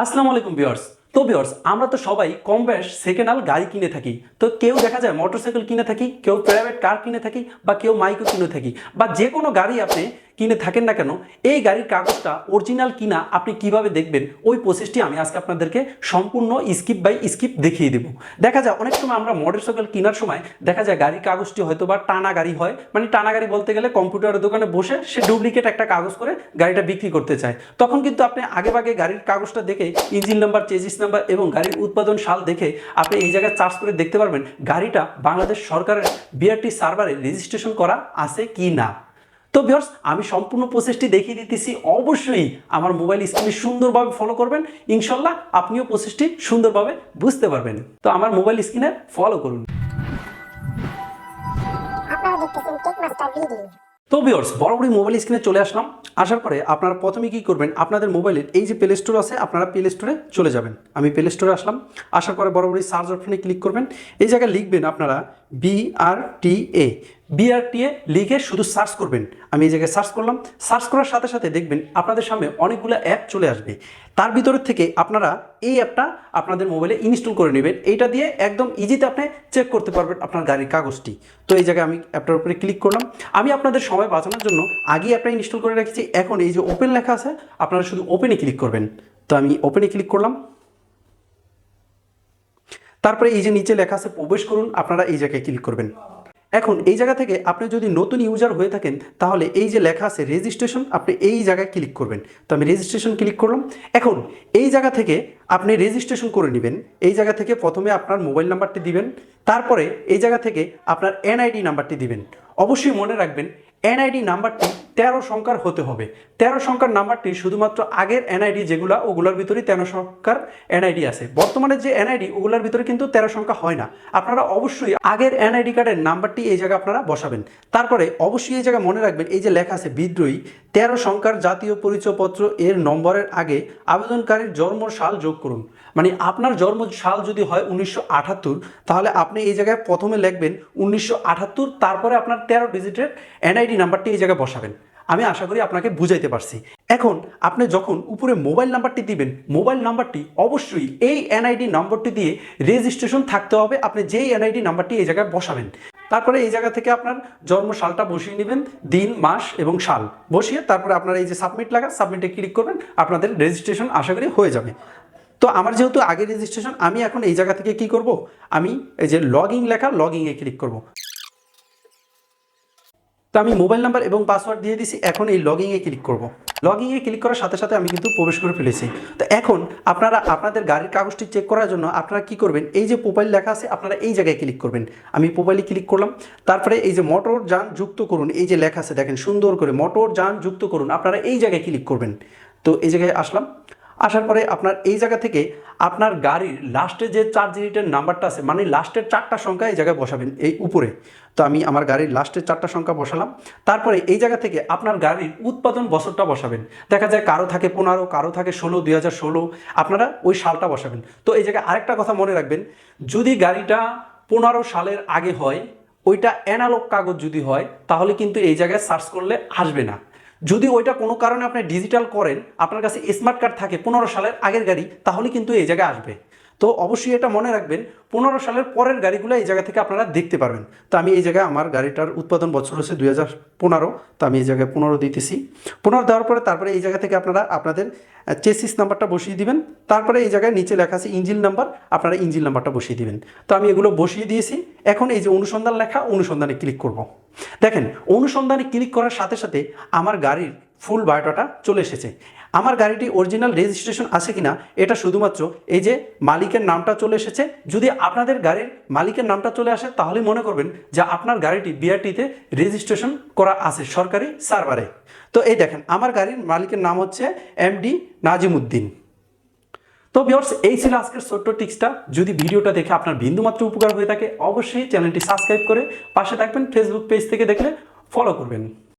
আসসালামু আলাইকুম ভিউয়ার্স। তো ভিউয়ার্স, আমরা তো সবাই কম বেশ সেকেন্ড হ্যান্ড গাড়ি কিনে থাকি। তো কেউ দেখা যায় মোটরসাইকেল কিনে থাকি, কেউ প্রাইভেট কার কিনে থাকি বা কেউ মাইকও কিনে থাকি। বা যে কোনো গাড়ি আপনি কিনে থাকেন না কেন, এই গাড়ির কাগজটা অরিজিনাল কিনা আপনি কীভাবে দেখবেন, ওই প্রসেসটি আমি আজকে আপনাদেরকে সম্পূর্ণ স্কিপ বাই স্কিপ দেখিয়ে দেবো। দেখা যায় অনেক সময় আমরা মোটরসাইকেল কেনার সময় দেখা যায় গাড়ির কাগজটি হয়তো বা টানা গাড়ি হয়। মানে টানা গাড়ি বলতে গেলে কম্পিউটারের দোকানে বসে সে ডুপ্লিকেট একটা কাগজ করে গাড়িটা বিক্রি করতে চায়। তখন কিন্তু আপনি আগে আগেভাগে গাড়ির কাগজটা দেখে ইঞ্জিন নাম্বার চেজিস নাম্বার এবং গাড়ির উৎপাদন সাল দেখে আপনি এই জায়গায় চার্জ করে দেখতে পারবেন গাড়িটা বাংলাদেশ সরকারের বিআরটি সার্ভারে রেজিস্ট্রেশন করা আছে কি না। তো ভিউয়ার্স আমি সম্পূর্ণ প্রসেসটি দেখিয়ে দিতেছি। অবশ্যই আমার মোবাইল স্ক্রিনে সুন্দরভাবে ফলো করবেন। ইনশাল্লাহ আপনিও প্রসেসটি সুন্দরভাবে বুঝতে পারবেন। তো আমার মোবাইল স্ক্রিনে ফলো করুন। তো ভিউয়ার্স বরাবরই মোবাইল স্ক্রিনে চলে আসলাম। আসার পরে আপনারা প্রথমে কি করবেন? আপনাদের মোবাইলের এই যে প্লে স্টোর আছে আপনারা প্লে স্টোরে চলে যাবেন। আমি প্লে স্টোরে আসলাম। আসার পরে বরাবরই সার্চ অপশনে ক্লিক করবেন। এই জায়গায় লিখবেন আপনারা বিআরটিএ বিআরটিএ লিখে শুধু সার্চ করবেন। আমি এই জায়গায় সার্চ করলাম। সার্চ করার সাথে সাথে দেখবেন আপনাদের সামনে অনেকগুলো অ্যাপ চলে আসবে। তার ভিতরের থেকে আপনারা এই অ্যাপটা আপনাদের মোবাইলে ইনস্টল করে নেবেন। এইটা দিয়ে একদম ইজিতে আপনি চেক করতে পারবেন আপনার গাড়ির কাগজটি। তো এই জায়গায় আমি অ্যাপটার উপরে ক্লিক করলাম। আমি আপনাদের সময় বাঁচানোর জন্য আগেই অ্যাপটা ইনস্টল করে রেখেছি। এখন এই যে ওপেন লেখা আছে, আপনারা শুধু ওপেনে ক্লিক করবেন। তো আমি ওপেনে ক্লিক করলাম। তারপরে এই যে নিচে লেখা আছে, প্রবেশ করুন, আপনারা এই জায়গায় ক্লিক করবেন। এখন এই জায়গা থেকে আপনি যদি নতুন ইউজার হয়ে থাকেন, তাহলে এই যে লেখা আছে রেজিস্ট্রেশন আপনি এই জায়গায় ক্লিক করবেন। তো আমি রেজিস্ট্রেশন ক্লিক করলাম। এখন এই জায়গা থেকে আপনি রেজিস্ট্রেশন করে নেবেন। এই জায়গা থেকে প্রথমে আপনার মোবাইল নাম্বারটি দিবেন। তারপরে এই জায়গা থেকে আপনার এনআইডি নাম্বারটি দিবেন। অবশ্যই মনে রাখবেন এনআইডি নাম্বারটি তেরো সংখ্যার হতে হবে। তেরো সংখ্যার নাম্বারটি শুধুমাত্র আগের এনআইডি যেগুলো, ওগুলোর ভিতরে তেরো সংখ্যার এনআইডি আছে। বর্তমানে যে এনআইডি ওগুলোর ভিতরে কিন্তু তেরো সংখ্যা হয় না। আপনারা অবশ্যই আগের এনআইডি কার্ডের নাম্বারটি এই জায়গায় আপনারা বসাবেন। তারপরে অবশ্যই এই জায়গায় মনে রাখবেন, এই যে লেখা আছে বিদ্রোহী, তেরো সংখ্যার জাতীয় পরিচয়পত্র এর নম্বরের আগে আবেদনকারীর জন্ম সাল যোগ করুন। মানে আপনার জন্ম সাল যদি হয় উনিশশো আটাত্তর, তাহলে আপনি এই জায়গায় প্রথমে লিখবেন উনিশশো আটাত্তর, তারপরে আপনার তেরো ডিজিটের এনআইডি নাম্বারটি এই জায়গায় বসাবেন। আমি আশা করি আপনাকে বুঝাইতে পারছি। এখন আপনি যখন উপরে মোবাইল নাম্বারটি দিবেন, মোবাইল নাম্বারটি অবশ্যই এই এনআইডি নম্বরটি দিয়ে রেজিস্ট্রেশন থাকতে হবে, আপনি যেই এনআইডি নাম্বারটি এই জায়গায় বসাবেন। তারপরে এই জায়গা থেকে আপনার জন্ম সালটা বসিয়ে নেবেন, দিন, মাস এবং সাল। বসিয়ে তারপরে আপনার এই যে সাবমিট লাগা, সাবমিটে ক্লিক করবেন, আপনাদের রেজিস্ট্রেশন আশা করি হয়ে যাবে। তো আমার যেহেতু আগে রেজিস্ট্রেশন, আমি এখন এই জায়গা থেকে কি করব? আমি এই যে লগ ইন লেখা লগ ইনে ক্লিক করব। তো আমি মোবাইল নাম্বার এবং পাসওয়ার্ড দিয়ে দিছি, এখন এই লগইংয়ে ক্লিক করব। লগইংয়ে ক্লিক করার সাথে সাথে আমি কিন্তু প্রবেশ করে ফেলেছি। তো এখন আপনারা, আপনাদের গাড়ির কাগজটি চেক করার জন্য আপনারা কি করবেন? এই যে প্রোফাইল লেখা আছে, আপনারা এই জায়গায় ক্লিক করবেন। আমি প্রোফাইলে ক্লিক করলাম, তারপরে এই যে মোটর যান যুক্ত করুন, এই যে লেখা আছে দেখেন, সুন্দর করে মোটর যান যুক্ত করুন, আপনারা এই জায়গায় ক্লিক করবেন। তো এই জায়গায় আসলাম। আসার পরে আপনার এই জায়গা থেকে আপনার গাড়ির লাস্টে যে চার ডিজিটের নাম্বারটা আছে মানে লাস্টের চারটা সংখ্যা এই জায়গায় বসাবেন, এই উপরে। তো আমি আমার গাড়ির লাস্টের চারটা সংখ্যা বসালাম। তারপরে এই জায়গা থেকে আপনার গাড়ির উৎপাদন বছরটা বসাবেন। দেখা যায় কারও থাকে পনেরো, কারও থাকে ষোলো, দুই হাজার ষোলো, আপনারা ওই সালটা বসাবেন। তো এই জায়গায় আরেকটা কথা মনে রাখবেন, যদি গাড়িটা পনেরো সালের আগে হয়, ওইটা অ্যানালগ কাগজ যদি হয়, তাহলে কিন্তু এই জায়গায় সার্চ করলে আসবে না। যদি ওইটা কোনো কারণে আপনি ডিজিটাল করেন, আপনার কাছে স্মার্ট কার্ড থাকে পনেরো সালের আগের গাড়ি, তাহলে কিন্তু এই জায়গায় আসবে। তো অবশ্যই এটা মনে রাখবেন, পনেরো সালের পরের গাড়িগুলো এই জায়গা থেকে আপনারা দেখতে পারবেন। তো আমি এই জায়গায় আমার গাড়িটার উৎপাদন বছর হচ্ছে দুই হাজার পনেরো, তো আমি এই জায়গায় পনেরো দিতেছি। পনেরো দেওয়ার পরে তারপরে এই জায়গা থেকে আপনারা আপনাদের চেসিস নাম্বারটা বসিয়ে দিবেন। তারপরে এই জায়গায় নিচে লেখা আছে ইঞ্জিন নাম্বার আপনারা ইঞ্জিন নাম্বারটা বসিয়ে দিবেন। তো আমি এগুলো বসিয়ে দিয়েছি। এখন এই যে অনুসন্ধান লেখা, অনুসন্ধানে ক্লিক করব। দেখেন, অনুসন্ধানে ক্লিক করার সাথে সাথে আমার গাড়ির ফুল বায়োডাটা চলে এসেছে। আমার গাড়িটি অরিজিনাল রেজিস্ট্রেশন আছে কিনা, এটা শুধুমাত্র এই যে মালিকের নামটা চলে এসেছে। যদি আপনাদের গাড়ির মালিকের নামটা চলে আসে, তাহলে মনে করবেন যে আপনার গাড়িটি বিআরটিতে রেজিস্ট্রেশন করা আছে সরকারি সার্ভারে। তো এই দেখেন, আমার গাড়ির মালিকের নাম হচ্ছে এমডি নাজিমুদ্দিন। তো ভিউয়ার্স, এই ছিল আজকের ছোট্ট টিক্সটা যদি ভিডিওটা দেখে আপনার বিন্দুমাত্র উপকার হয়ে থাকে, অবশ্যই চ্যানেলটি সাবস্ক্রাইব করে পাশে থাকবেন ফেসবুক পেজ থেকে দেখলে ফলো করবেন।